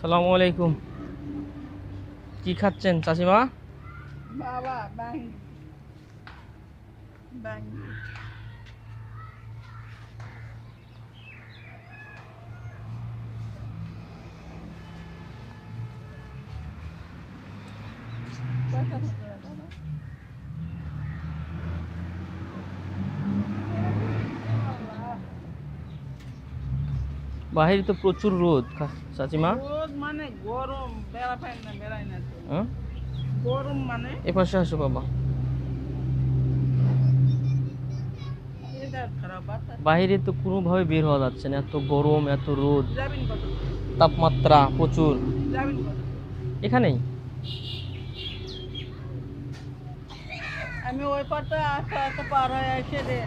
সালামু আলাইকুম। কি খাচ্ছেন ব্যাং বাহিরে তো প্রচুর রোদ। চাচিমা? মানে গরম বেড়া পাই না বেড়াই না হ্যাঁ? গরম মানে? এ পাশে আসো বাবা। বাইরে তো কোনোভাবে বের হওয়া যাচ্ছে না এত গরম এত রোদ। তাপমাত্রা প্রচুর। এখানেই? আমি ওই পারটা আস্তে আস্তে পার হয়ে রে।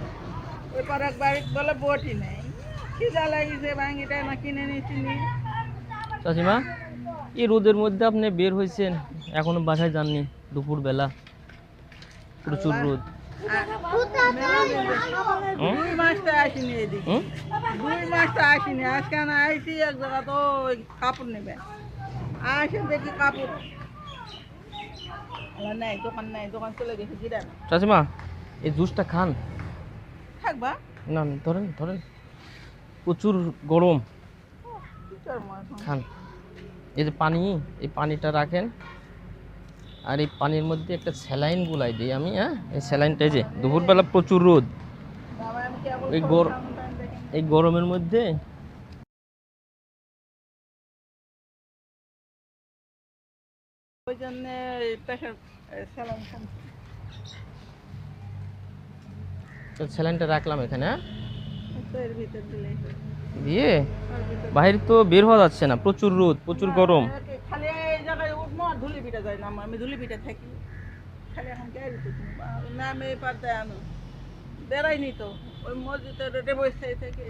ওই পার এক বলে বটি নেই। খিদা লাগিছে ভাঙিটা না কিনে নিচ্ছি নি চাচিমা এই রোদের মধ্যে আপনি বের হয়েছেন এখনও বাসায় যাননি দুপুর বেলা প্রচুর রোদ। হুম? দুই মাসটা আসিনি এদিকে। হুম? দুই মাসটা আজকে না আইসি এক জায়গা তো ওই কাপড় নেবে। আসে দেখি কাপড়। আল্লাহ নাই দোকান নাই দোকান চলে গেছে গিরা। না চাচিমা এই জুসটা খান। থাকবা? না না, ধরেন ধরেন। প্রচুর গরম? খান। এই যে পানি এই পানিটা রাখেন। আর এই পানির মধ্যে একটা স্যালাইন গুলাই দিই আমি হ্যাঁ? এই স্যালাইনটা যে দুপুরবেলা প্রচুর রোদ। এই গর-। এই গরমের মধ্যে ওই জন্য। স্যালাইনটা রাখলাম এখানে হ্যাঁ? ভিতর দিলে দিয়ে বাইরে তো বের হওয়া যাচ্ছে না প্রচুর রোদ প্রচুর গরম। খালি এই জায়গায় উঠবো আর ধুলি পিঠা না আমি ধুলি পিঠা থাকি। খালি এখন পারতে আনো বেড়াইনি তো ওই মসজিদের থেকে।